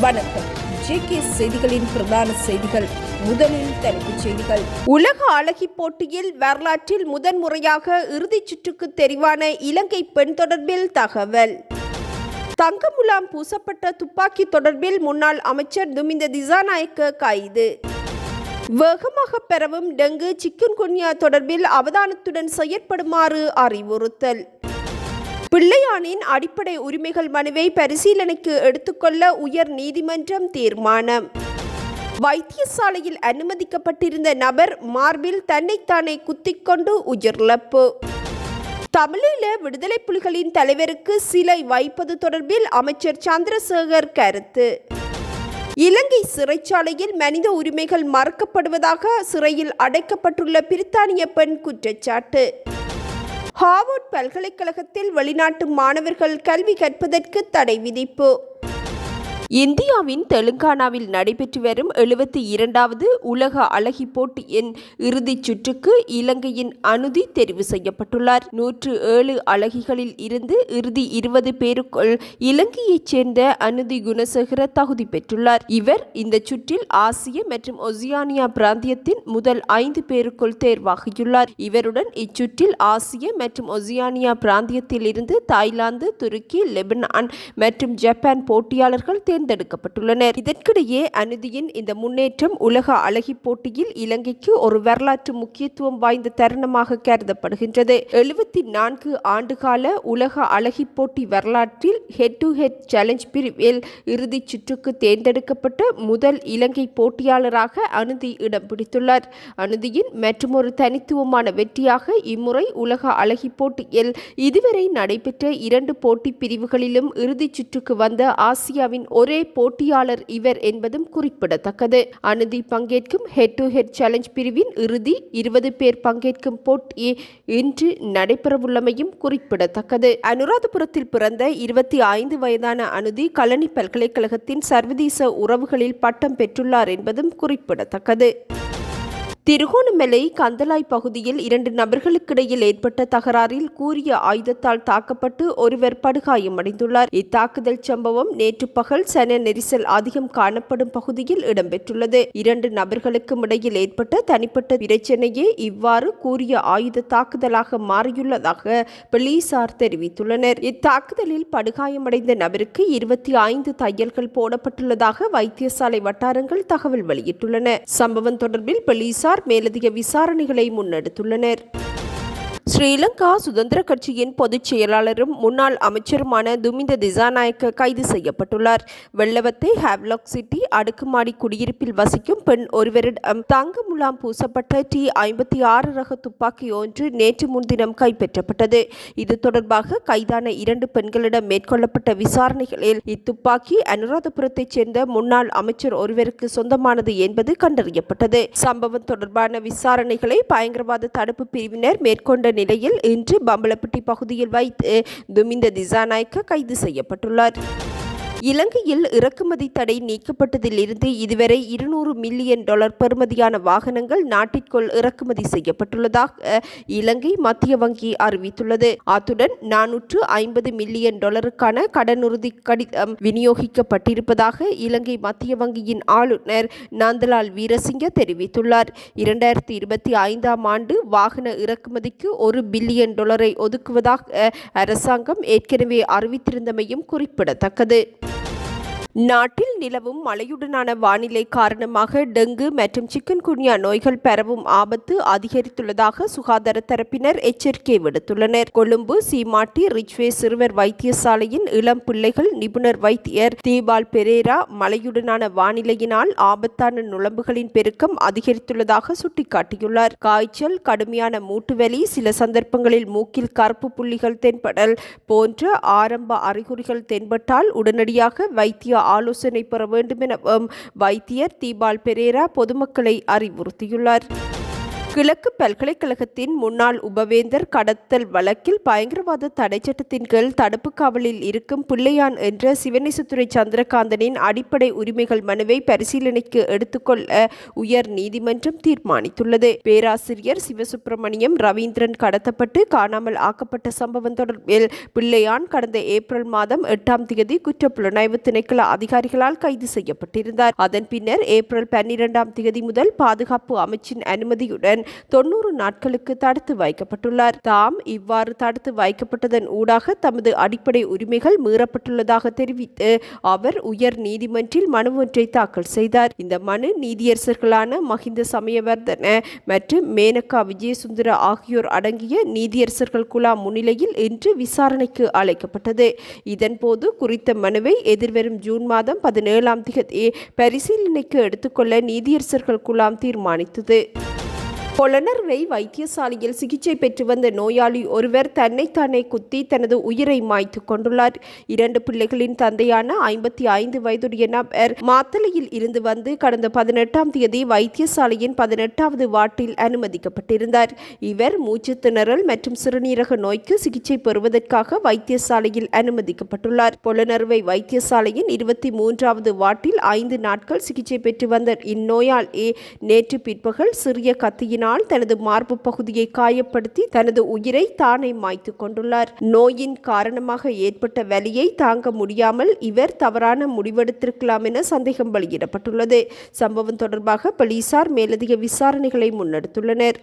வணக்கம். ஜேகே செய்திகளின் பிரதான செய்திகள். முதலில் தலைப்புச் செய்திகள். உலக அழகி போட்டியில் வரலாற்றில் முதன்முறையாக இறுதிச் சுற்றுக்கு தெரிவான இலங்கை பெண் தொடர்பில் தகவல். தங்கமுலாம் பூசப்பட்ட துப்பாக்கி தொடர்பில் முன்னாள் அமைச்சர் துமிந்த திசாநாயக்க கைது. வேகமாக பெறவும் டெங்கு சிக்குன்குன்யா தொடர்பில் அவதானத்துடன் செயற்படுமாறு அறிவுறுத்தல். பிள்ளையானின் அடிப்படை உரிமைகள் மனுவை பரிசீலனைக்கு எடுத்துக்கொள்ள உயர் நீதிமன்றம் தீர்மானம். வைத்தியசாலையில் அனுமதிக்கப்பட்டிருந்த நபர் மார்பில் தன்னைத்தானே குத்திக்கொண்டு உயிரிழப்பு. தமிழீழ விடுதலை புலிகளின் தலைவருக்கு சிலை வைப்பது தொடர்பில் அமைச்சர் சந்திரசேகர் கருத்து. இலங்கை சிறைச்சாலையில் மனித உரிமைகள் மறுக்கப்படுவதாக சிறையில் அடைக்கப்பட்டுள்ள பிரித்தானிய பெண் குற்றச்சாட்டு. ஹார்வர்ட் பல்கலைக்கழகத்தில் வெளிநாட்டு மாணவர்கள் கல்வி கற்பதற்கு தடை விதிப்பு. இந்தியாவின் தெலுங்கானாவில் நடைபெற்று வரும் எழுபத்தி இரண்டாவது உலக அழகி போட்டியின் இறுதிச் சுற்றுக்கு இலங்கையின் அனுதி தெரிவு செய்யப்பட்டுள்ளார். நூற்று ஏழு அழகிகளில் இருந்து இறுதி இருபது பேருக்குள் இலங்கையைச் சேர்ந்த அனுதி குணசேகர தகுதி பெற்றுள்ளார். இவர் இந்த சுற்றில் ஆசிய மற்றும் ஒசியானியா பிராந்தியத்தின் முதல் ஐந்து பேருக்குள் தேர்வாகியுள்ளார். இவருடன் இச்சுற்றில் ஆசிய மற்றும் ஒசியானியா பிராந்தியத்தில் இருந்து தாய்லாந்து துருக்கி லெபனான் மற்றும் ஜப்பான் போட்டியாளர்கள் தேர்ந்தெடுக்கப்பட்டுள்ளனர். இதற்கிடையே அனுதியின் இந்த முன்னேற்றம் உலக அழகி போட்டியில் இலங்கைக்கு ஒரு வரலாற்று முக்கியத்துவம் வாய்ந்த தருணமாக கருதப்படுகின்றது. எழுபத்தி நான்கு ஆண்டுகால உலக அழகி போட்டி வரலாற்றில் ஹெட் டு ஹெட் சேலஞ்ச் பிரிவில் இறுதிச் சுற்றுக்கு தேர்ந்தெடுக்கப்பட்ட முதல் இலங்கை போட்டியாளராக அனுதி இடம் பிடித்துள்ளார். அனுதியின் மற்றொரு தனித்துவமான வெற்றியாக இம்முறை உலக அழகி போட்டியில் இதுவரை நடைபெற்ற இரண்டு போட்டி பிரிவுகளிலும் இறுதிச் சுற்றுக்கு வந்த ஆசியாவின் ஒரு போட்டியாளர் இவர் என்பதும் குறிப்பிடத்தக்கது. அனுதி பங்கேற்கும் ஹெட் டு ஹெட் சேலஞ்ச் பிரிவின் இறுதி இருபது பேர் பங்கேற்கும் போட்டி இன்று நடைபெறவுள்ளமையும் குறிப்பிடத்தக்கது. அனுராதபுரத்தில் பிறந்த இருபத்தி ஐந்து வயதான அனுதி கலனி பல்கலைக்கழகத்தின் சர்வதேச உறவுகளில் பட்டம் பெற்றுள்ளார் என்பதும் குறிப்பிடத்தக்கது. திருகோணமலை கந்தலாய் பகுதியில் இரண்டு நபர்களுக்கிடையில் ஏற்பட்ட தகராறில் கூறிய ஆயுதத்தால் தாக்கப்பட்டு ஒருவர் படுகாயமடைந்துள்ளார் இத்தாக்குதல் சம்பவம் நேற்று பகல் சன நெரிசல் அதிகம் காணப்படும் பகுதியில் இடம்பெற்றுள்ளது. இரண்டு நபர்களுக்கும் இடையில் ஏற்பட்ட தனிப்பட்ட பிரச்சனையே இவ்வாறு கூறிய ஆயுத தாக்குதலாக மாறியுள்ளதாக போலீசார் தெரிவித்துள்ளனர். இத்தாக்குதலில் படுகாயமடைந்த நபருக்கு இருபத்தி ஐந்து தையல்கள் போடப்பட்டுள்ளதாக வைத்தியசாலை வட்டாரங்கள் தகவல் வெளியிட்டுள்ளன. சம்பவம் தொடர்பில் போலீசார் மேலதிக விசாரணைகளை முன்னெடுத்துள்ளனர். ஸ்ரீலங்கா சுதந்திர கட்சியின் பொதுச் செயலாளரும் முன்னாள் அமைச்சருமான துமிந்த திசாநாயக்க கைது செய்யப்பட்டுள்ளார். வெள்ளவத்தை ஹேவ்லாக் சிட்டி அடுக்குமாடி குடியிருப்பில் வசிக்கும் பெண் ஒருவரிடம் தங்க முலாம் பூசப்பட்ட டி ஐம்பத்தி ஆறு ரக துப்பாக்கி ஒன்று நேற்று முன்தினம் கைப்பற்றப்பட்டது. இது தொடர்பாக கைதான இரண்டு பெண்களிடம் மேற்கொள்ளப்பட்ட விசாரணைகளில் இத்துப்பாக்கி அனுராதபுரத்தைச் சேர்ந்த முன்னாள் அமைச்சர் ஒருவருக்கு சொந்தமானது என்பது கண்டறியப்பட்டது. சம்பவம் தொடர்பான விசாரணைகளை பயங்கரவாத தடுப்பு பிரிவினர் மேற்கொண்ட நிலையில் இன்று பம்பலப்பட்டி பகுதியில் வைத்து துமிந்த திசாநாயக்க கைது செய்யப்பட்டுள்ளார். இலங்கையில் இறக்குமதி தடை நீக்கப்பட்டதிலிருந்து இதுவரை இருநூறு மில்லியன் டாலர் பெறுமதியான வாகனங்கள் நாட்டிற்குள் இறக்குமதி செய்யப்பட்டுள்ளதாக இலங்கை மத்திய வங்கி அறிவித்துள்ளது. அத்துடன் நானூற்று ஐம்பது மில்லியன் டாலருக்கான கடனுறுதி கடிதம் விநியோகிக்கப்பட்டிருப்பதாக இலங்கை மத்திய வங்கியின் ஆளுநர் நந்தலால் வீரசிங்க தெரிவித்துள்ளார். இரண்டாயிரத்தி இருபத்தி ஐந்தாம் ஆண்டு வாகன இறக்குமதிக்கு ஒரு பில்லியன் டாலரை ஒதுக்குவதாக அரசாங்கம் ஏற்கனவே அறிவித்திருந்தமையும் குறிப்பிடத்தக்கது. நாட்டில் நிலவும் மழையுடனான வானிலை காரணமாக டெங்கு மற்றும் சிக்கன்குன்யா நோய்கள் பரவும் ஆபத்து அதிகரித்துள்ளதாக சுகாதார தரப்பினர் எச்சரிக்கை விடுத்துள்ளனர். கொழும்பு சீமாட்டி ரிச்வே சிறுவர் வைத்தியசாலையின் இளம் பிள்ளைகள் நிபுணர் வைத்தியர் தீபால் பெரேரா மழையுடனான வானிலையினால் ஆபத்தான நுழம்புகளின் பெருக்கம் அதிகரித்துள்ளதாக சுட்டிக்காட்டியுள்ளார். காய்ச்சல் கடுமையான மூட்டுவலி சில சந்தர்ப்பங்களில் மூக்கில் கருப்பு புள்ளிகள் தென்படல் போன்ற ஆரம்ப அறிகுறிகள் தென்பட்டால் உடனடியாக வைத்திய ஆலோசனை பெற வேண்டும் எனவும் வைத்தியர் தீபால் பெரேரா பொதுமக்களை அறிவுறுத்தியுள்ளார். கிழக்கு பல்கலைக்கழகத்தின் முன்னாள் உபவேந்தர் கடத்தல் வழக்கில் பயங்கரவாத தடை சட்டத்தின் கீழ் தடுப்பு காவலில் இருக்கும் பிள்ளையான் என்ற சிவனேசத்துறை சந்திரகாந்தனின் அடிப்படை உரிமைகள் மனுவை பரிசீலனைக்கு எடுத்துக்கொள்ள உயர் நீதிமன்றம் தீர்மானித்துள்ளது. பேராசிரியர் சிவசுப்பிரமணியம் ரவீந்திரன் கடத்தப்பட்டு காணாமல் ஆக்கப்பட்ட சம்பவம் தொடர்பில் பிள்ளையான் கடந்த ஏப்ரல் மாதம் எட்டாம் தேதி குற்றப்புலனாய்வு திணைக்கள அதிகாரிகளால் கைது செய்யப்பட்டிருந்தார். அதன் பின்னர் ஏப்ரல் பன்னிரெண்டாம் தேதி முதல் பாதுகாப்பு அமைச்சின் அனுமதியுடன் தொன்னூறு நாட்களுக்கு தடுத்து வைக்கப்பட்டுள்ளார். தாம் இவ்வாறு தடுத்து வைக்கப்பட்டதன் ஊடாக தமது அடிப்படை உரிமைகள் மீறப்பட்டுள்ளதாக தெரிவித்து அவர் உயர் நீதிமன்றில் மனு ஒன்றை தாக்கல் செய்தார். இந்த மனு நீதியரசர்களான மஹிந்த சமயவர்தன மற்றும் மேனகா விஜயசுந்தர ஆகியோர் அடங்கிய நீதியரசர்கள் குழா முன்னிலையில் இன்று விசாரணைக்கு அழைக்கப்பட்டது. இதன்போது குறித்த மனுவை எதிர்வரும் ஜூன் மாதம் பதினேழாம் தேதி பரிசீலனைக்கு எடுத்துக்கொள்ள நீதியரசர்கள் குழாம் தீர்மானித்தது. பொலனர்வை வைத்தியசாலையில் சிகிச்சை பெற்று வந்த நோயாளி ஒருவர் தன்னைத்தானே குத்தி தனது உயிரை மாய்த்து கொண்டுள்ளார். இரண்டு பிள்ளைகளின் தந்தையான ஐம்பத்தி ஐந்து வயதுடைய நபர் மாத்தளையில் இருந்து வந்து கடந்த பதினெட்டாம் தேதி வைத்தியசாலையின் பதினெட்டாவது வார்டில் அனுமதிக்கப்பட்டிருந்தார். இவர் மூச்சு திணறல் மற்றும் சிறுநீரக நோய்க்கு சிகிச்சை பெறுவதற்காக வைத்தியசாலையில் அனுமதிக்கப்பட்டுள்ளார். பொலனர்வை வைத்தியசாலையின் இருபத்தி மூன்றாவது வார்டில் ஐந்து நாட்கள் சிகிச்சை பெற்று வந்த இந்நோயாளி நேற்று பிற்பகல் சிறிய கத்தியினால் நோயினால் தனது மார்பு பகுதியை காயப்படுத்தி தனது உயிரை தானே மாய்த்து கொண்டுள்ளார். நோயின் காரணமாக ஏற்பட்ட வலியை தாங்க முடியாமல் இவர் தவறான முடிவெடுத்திருக்கலாம் என சந்தேகம் வெளியிடப்பட்டுள்ளது. சம்பவம் தொடர்பாக போலீசார் மேலதிக விசாரணைகளை முன்னெடுத்துள்ளனர்.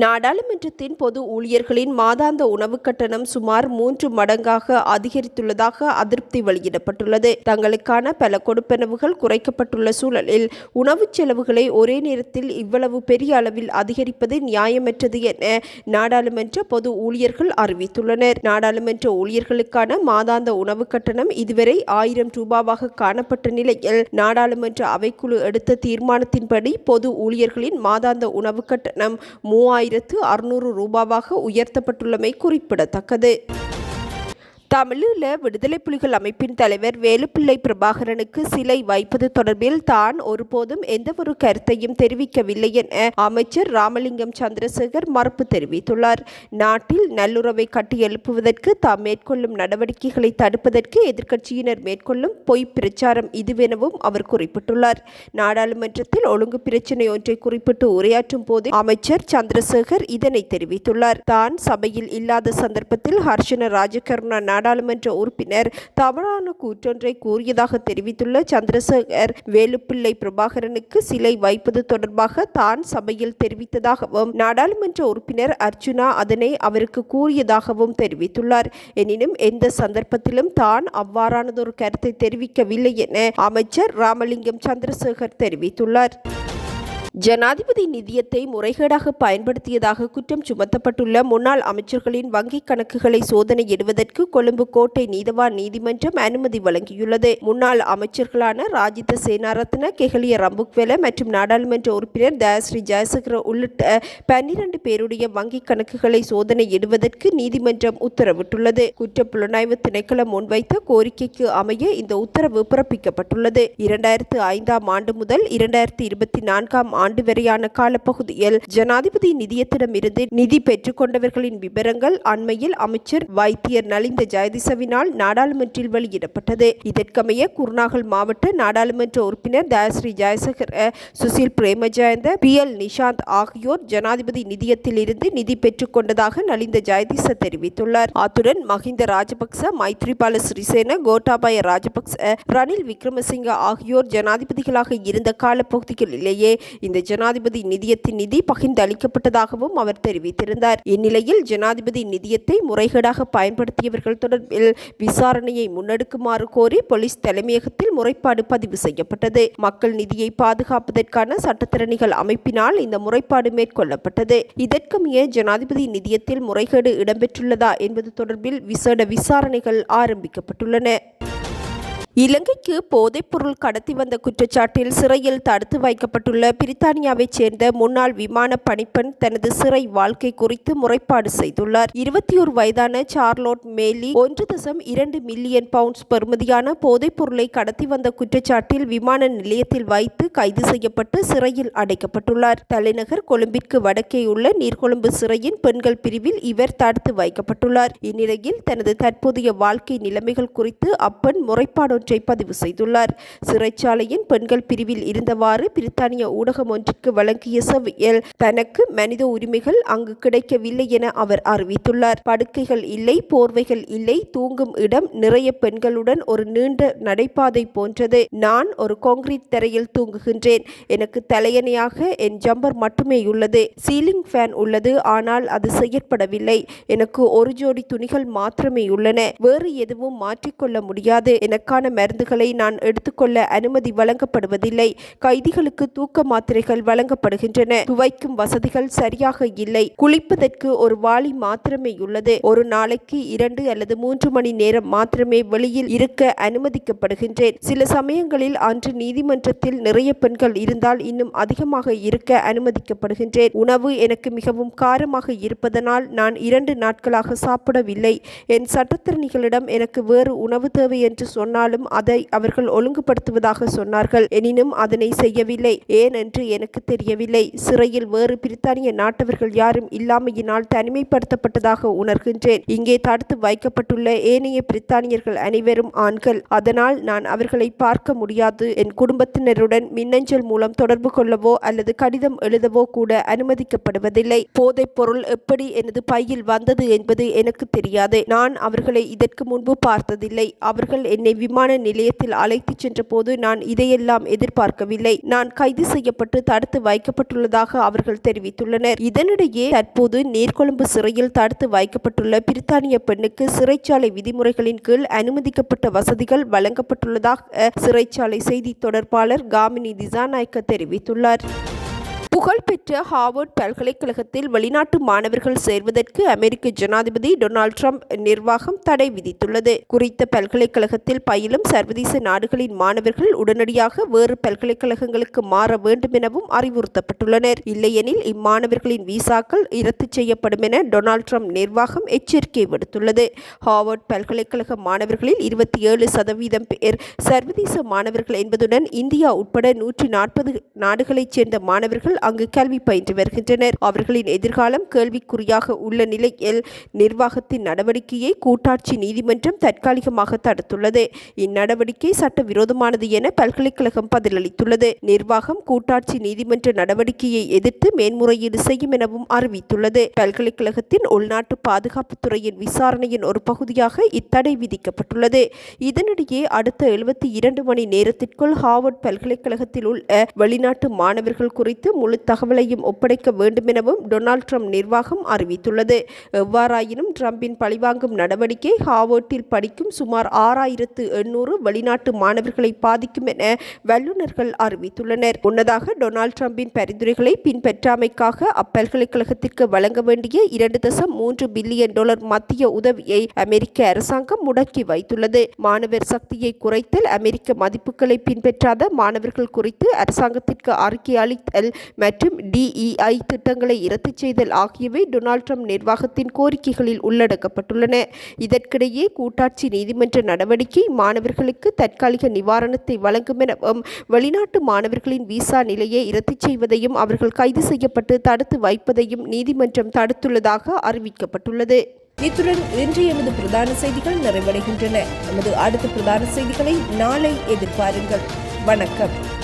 நாடாளுமன்றத்தின் பொது ஊழியர்களின் மாதாந்த உணவு கட்டணம் சுமார் மூன்று மடங்காக அதிகரித்துள்ளதாக அதிருப்தி வெளியிடப்பட்டுள்ளது. தங்களுக்கான பல கொடுப்பனவுகள் குறைக்கப்பட்டுள்ள சூழலில் உணவுச் செலவுகளை ஒரே நேரத்தில் இவ்வளவு பெரிய அளவில் அதிகரிப்பது நியாயமற்றது என நாடாளுமன்ற பொது ஊழியர்கள் அறிவித்துள்ளனர். நாடாளுமன்ற ஊழியர்களுக்கான மாதாந்த உணவு கட்டணம் இதுவரை ஆயிரம் ரூபாவாக காணப்பட்ட நிலையில் நாடாளுமன்ற அவைக்குழு எடுத்த தீர்மானத்தின்படி பொது ஊழியர்களின் மாதாந்த உணவு கட்டணம் மூவாயிரம் ஆயிரத்து அறுநூறு ரூபாவாக உயர்த்தப்பட்டுள்ளமை குறிப்பிடத்தக்கது. தமிழீழ விடுதலை புலிகள் அமைப்பின் தலைவர் வேலுப்பிள்ளை பிரபாகரனுக்கு சிலை வைப்பது தொடர்பில் தான் ஒருபோதும் எந்தவொரு கருத்தையும் தெரிவிக்கவில்லை என அமைச்சர் ராமலிங்கம் சந்திரசேகர் மறுப்பு தெரிவித்துள்ளார். நாட்டில் நல்லுறவை கட்டி எழுப்புவதற்கு தாம் மேற்கொள்ளும் நடவடிக்கைகளை தடுப்பதற்கு எதிர்க்கட்சியினர் மேற்கொள்ளும் பொய் பிரச்சாரம் இதுவெனவும் அவர் குறிப்பிட்டுள்ளார். நாடாளுமன்றத்தில் ஒழுங்கு பிரச்சினை ஒன்றை குறிப்பிட்டு உரையாற்றும் போது அமைச்சர் சந்திரசேகர் இதனை தெரிவித்துள்ளார். தான் சபையில் இல்லாத சந்தர்ப்பத்தில் ஹர்ஷன ராஜகருணா நாடாளுமன்ற உறுப்பினர் தவறான கூற்றொன்றை கூறியதாக தெரிவித்துள்ள சந்திரசேகர் வேலுப்பிள்ளை பிரபாகரனுக்கு சிலை வைப்பது தொடர்பாக தான் சபையில் தெரிவித்ததாகவும் நாடாளுமன்ற உறுப்பினர் அர்ஜுனா அதனை அவருக்கு கூறியதாகவும் தெரிவித்துள்ளார். எனினும் எந்த சந்தர்ப்பத்திலும் தான் அவ்வாறானதொரு கருத்தை தெரிவிக்கவில்லை என அமைச்சர் ராமலிங்கம் சந்திரசேகர் தெரிவித்துள்ளார். ஜனாதிபதி நிதியத்தை முறைகேடாக பயன்படுத்தியதாக குற்றம் சுமத்தப்பட்டுள்ள முன்னாள் அமைச்சர்களின் வங்கிக் கணக்குகளை சோதனையிடுவதற்கு கொழும்பு கோட்டை நீதவான் நீதிமன்றம் அனுமதி வழங்கியுள்ளது. முன்னாள் அமைச்சர்களான ராஜித சேனாரத்ன கெஹலிய ரம்புக்வெல மற்றும் நாடாளுமன்ற உறுப்பினர் தயாஸ்ரீ ஜெயசகர உள்ளிட்ட பன்னிரண்டு பேருடைய வங்கிக் கணக்குகளை சோதனையிடுவதற்கு நீதிமன்றம் உத்தரவிட்டுள்ளது. குற்ற புலனாய்வு திணைக்களம் முன்வைத்த கோரிக்கைக்கு அமைய இந்த உத்தரவு பிறப்பிக்கப்பட்டுள்ளது. இரண்டாயிரத்து ஐந்தாம் ஆண்டு முதல் இரண்டாயிரத்தி இருபத்தி நான்காம் ஆண்டு ஆண்டு வரையான காலப்பகுதியில் ஜனாதிபதி நிதியத்திடமிருந்து நிதி பெற்றுக் கொண்டவர்களின் விவரங்கள் அண்மையில் அமைச்சர் வைத்தியர் நலிந்த ஜெயதிசவினால் நாடாளுமன்றில் வெளியிடப்பட்டது. இதற்கமைய குருநாகல் மாவட்ட நாடாளுமன்ற உறுப்பினர் தயாஸ்ரீ ஜெயசகர் சுசில் பிரேமஜயந்த பி எல் நிஷாந்த் ஆகியோர் ஜனாதிபதி நிதியத்தில் இருந்து நிதி பெற்றுக்கொண்டதாக நலிந்த ஜெயதிச தெரிவித்துள்ளார். அத்துடன் மஹிந்த ராஜபக்ச மைத்ரிபால சிறிசேன கோட்டாபாய ராஜபக்ச ரணில் விக்ரமசிங்க ஆகியோர் ஜனாதிபதிகளாக இருந்த காலப்பகுதிகளிலேயே இந்த ஜனாதிபதி நிதியத்தின் நிதி பகிர்ந்து அளிக்கப்பட்டதாகவும் அவர் தெரிவித்திருந்தார். இந்நிலையில் ஜனாதிபதி நிதியத்தை முறைகேடாக பயன்படுத்தியவர்கள் தொடர்பில் விசாரணையை முன்னெடுக்குமாறு கோரி போலீஸ் தலைமையகத்தில் முறைப்பாடு பதிவு செய்யப்பட்டது. மக்கள் நிதியை பாதுகாப்பதற்கான சட்டத்திறனிகள் அமைப்பினால் இந்த முறைப்பாடு மேற்கொள்ளப்பட்டது. இதற்கமைய ஜனாதிபதி நிதியத்தில் முறைகேடு இடம்பெற்றுள்ளதா என்பது தொடர்பில் விசேட விசாரணைகள் ஆரம்பிக்கப்பட்டுள்ளன. இலங்கைக்கு போதைப்பொருள் கடத்தி வந்த குற்றச்சாட்டில் சிறையில் தடுத்து வைக்கப்பட்டுள்ள பிரித்தானியாவைச் சேர்ந்த முன்னாள் விமான பணிப்பெண் தனது சிறை வாழ்க்கை குறித்து முறைப்பாடு செய்துள்ளார். இருபத்தி ஒரு வயதான சார்லோட் மேலி ஒன்று தசம் இரண்டு மில்லியன் பவுண்ட்ஸ் பெறுமதியான போதைப்பொருளை கடத்தி வந்த குற்றச்சாட்டில் விமான நிலையத்தில் வைத்து கைது செய்யப்பட்டு சிறையில் அடைக்கப்பட்டுள்ளார். தலைநகர் கொழும்பிற்கு வடக்கே உள்ள நீர்கொழும்பு சிறையின் பெண்கள் பிரிவில் இவர் தடுத்து வைக்கப்பட்டுள்ளார். இந்நிலையில் தனது தற்போதைய வாழ்க்கை நிலைமைகள் குறித்து அப்பெண் முறைப்பாடு ஆகியவற்றை பதிவு செய்துள்ளார். சிறைச்சாலையின் பெண்கள் பிரிவில் இருந்தவாறு பிரித்தானிய ஊடகம் ஒன்றுக்கு வழங்கிய செவ்வியல் தனக்கு மனித உரிமைகள் அங்கு கிடைக்கவில்லை என அவர் அறிவித்துள்ளார். படுக்கைகள் இல்லை போர்வைகள் இல்லை தூங்கும் இடம் நிறைய பெண்களுடன் ஒரு நீண்ட நடைபாதை போன்றது. நான் ஒரு கான்கிரீட் தரையில் தூங்குகின்றேன். எனக்கு தலையணையாக என் ஜம்பர் மட்டுமே உள்ளது. சீலிங் ஃபேன் உள்ளது ஆனால் அது செயற்படவில்லை. எனக்கு ஒரு ஜோடி துணிகள் மாத்திரமே உள்ளன. வேறு எதுவும் மாற்றிக்கொள்ள முடியாது. எனக்கான மருந்துகளை நான் எடுத்துக்கொள்ள அனுமதி வழங்கப்படுவதில்லை. கைதிகளுக்கு தூக்க மாத்திரைகள் வழங்கப்படுகின்றன. துவைக்கும் வசதிகள் சரியாக இல்லை. குளிப்பதற்கு ஒரு வாளி மாத்திரமே உள்ளது. ஒரு நாளைக்கு இரண்டு அல்லது மூன்று மணி நேரம் மாத்திரமே வெளியில் இருக்க அனுமதிக்கப்படுகின்றேன். சில சமயங்களில் அன்று நீதிமன்றத்தில் நிறைய பெண்கள் இருந்தால் இன்னும் அதிகமாக இருக்க அனுமதிக்கப்படுகின்றேன். உணவு எனக்கு மிகவும் காரமாக இருப்பதனால் நான் இரண்டு நாட்களாக சாப்பிடவில்லை. என் சட்டத்திறனிகளிடம் எனக்கு வேறு உணவு தேவை என்று சொன்னாலும் அதை அவர்கள் ஒழுங்குபடுத்துவதாக சொன்னார்கள். எனினும் அதனை செய்யவில்லை. ஏன் என்று எனக்கு தெரியவில்லை. சிறையில் வேறு பிரித்தானிய நாட்டவர்கள் யாரும் இல்லாமையினால் தனிமைப்படுத்தப்பட்டதாக உணர்கின்றேன். இங்கே தடுத்து வைக்கப்பட்டுள்ள ஏனைய பிரித்தானியர்கள் அனைவரும் ஆண்கள். அதனால் நான் அவர்களை பார்க்க முடியாது. என் குடும்பத்தினருடன் மின்னஞ்சல் மூலம் தொடர்பு கொள்ளவோ அல்லது கடிதம் எழுதவோ கூட அனுமதிக்கப்படுவதில்லை. போதைப் பொருள் எப்படி எனது பையில் வந்தது என்பது எனக்கு தெரியாது. நான் அவர்களை இதற்கு முன்பு பார்த்ததில்லை. அவர்கள் என்னை விமான நிலையத்தில் அழைத்துச் சென்றபோது நான் இதையெல்லாம் எதிர்பார்க்கவில்லை. நான் கைது செய்யப்பட்டு தடுத்து வைக்கப்பட்டுள்ளதாக அவர்கள் தெரிவித்துள்ளனர். இதனிடையே தற்போது நேர்கொழும்பு சிறையில் தடுத்து வைக்கப்பட்டுள்ள பிரித்தானிய பெண்ணுக்கு சிறைச்சாலை விதிமுறைகளின் கீழ் அனுமதிக்கப்பட்ட வசதிகள் வழங்கப்பட்டுள்ளதாக சிறைச்சாலை செய்தி தொடர்பாளர் காமினி திசாநாயக்க தெரிவித்துள்ளார். புகழ்பெற்ற ஹார்வர்ட் பல்கலைக்கழகத்தில் வெளிநாட்டு மாணவர்கள் சேர்வதற்கு அமெரிக்க ஜனாதிபதி டொனால்ட் ட்ரம்ப் நிர்வாகம் தடை விதித்துள்ளது. குறித்த பல்கலைக்கழகத்தில் பயிலும் சர்வதேச நாடுகளின் மாணவர்கள் உடனடியாக வேறு பல்கலைக்கழகங்களுக்கு மாற வேண்டும் எனவும் அறிவுறுத்தப்பட்டுள்ளனர். இல்லையெனில் இம்மாணவர்களின் விசாக்கள் இரத்து செய்யப்படும் என டொனால்ட் ட்ரம்ப் நிர்வாகம் எச்சரிக்கை விடுத்துள்ளது. ஹார்வர்ட் பல்கலைக்கழக மாணவர்களில் இருபத்தி ஏழு சதவீதம் பேர் சர்வதேச மாணவர்கள் என்பதுடன் இந்தியா உட்பட நூற்றி நாற்பது நாடுகளைச் சேர்ந்த மாணவர்கள் அங்கு கல்வி பயின்று வருகின்றனர். அவர்களின் எதிர்காலம் கேள்விக்குறியாக உள்ள நிலையில் நிர்வாகத்தின் நடவடிக்கையை கூட்டாட்சி நீதிமன்றம் தற்காலிகமாக தடுத்துள்ளது. இந்நடவடிக்கை சட்டவிரோதமானது என பல்கலைக்கழகம் பதிலளித்துள்ளது. நிர்வாகம் கூட்டாட்சி நீதிமன்ற நடவடிக்கையை எதிர்த்து மேன்முறையீடு செய்யும் எனவும் அறிவித்துள்ளது. பல்கலைக்கழகத்தின் உள்நாட்டு பாதுகாப்பு துறையின் விசாரணையின் ஒரு பகுதியாக இத்தடை விதிக்கப்பட்டுள்ளது. இதனிடையே அடுத்த எழுபத்தி இரண்டு மணி நேரத்திற்குள் ஹார்வர்ட் பல்கலைக்கழகத்தில் உள்ள வெளிநாட்டு மாணவர்கள் குறித்து முழு தகவலையும் ஒப்படைக்க வேண்டுமெனவும் டொனால்ட் ட்ரம்ப் நிர்வாகம் அறிவித்துள்ளது. எவ்வாறாயினும் ட்ரம்பின் பழிவாங்கும் நடவடிக்கை ஹாவோர்ட்டில் படிக்கும் சுமார் ஆறாயிரத்து எண்ணூறு வெளிநாட்டு மாணவர்களை பாதிக்கும் என வல்லுநர்கள் அறிவித்துள்ளனர். முன்னதாக டொனால்ட் ட்ரம்பின் பரிந்துரைகளை பின்பற்றாமைக்காக அப்பல்கலைக்கழகத்திற்கு வழங்க வேண்டிய இரண்டு தசம் மூன்று பில்லியன் டாலர் மத்திய உதவியை அமெரிக்க அரசாங்கம் முடக்கி வைத்துள்ளது. மாணவர் சக்தியை குறைத்தல் அமெரிக்க மதிப்புகளை பின்பற்றாத மாணவர்கள் குறித்து அரசாங்கத்திற்கு அறிக்கை அளித்தல் மற்றும் டிஇஐ திட்டங்களை ரத்து செய்தல் ஆகியவை டொனால்ட் ட்ரம்ப் நிர்வாகத்தின் கோரிக்கைகளில் உள்ளடக்கப்பட்டுள்ளன. இதற்கிடையே கூட்டாட்சி நீதிமன்ற நடவடிக்கை மாணவர்களுக்கு தற்காலிக நிவாரணத்தை வழங்கும் எனவும் வெளிநாட்டு மாணவர்களின் விசா நிலையை இரத்து செய்வதையும் அவர்கள் கைது செய்யப்பட்டு தடுத்து வைப்பதையும் நீதிமன்றம் தடுத்துள்ளதாக அறிவிக்கப்பட்டுள்ளது. இத்துடன் இன்று எமது பிரதான செய்திகள் நிறைவடைகின்றன. நமது அடுத்த பிரதான செய்திகளை நாளை எதிர்பாருங்கள். வணக்கம்.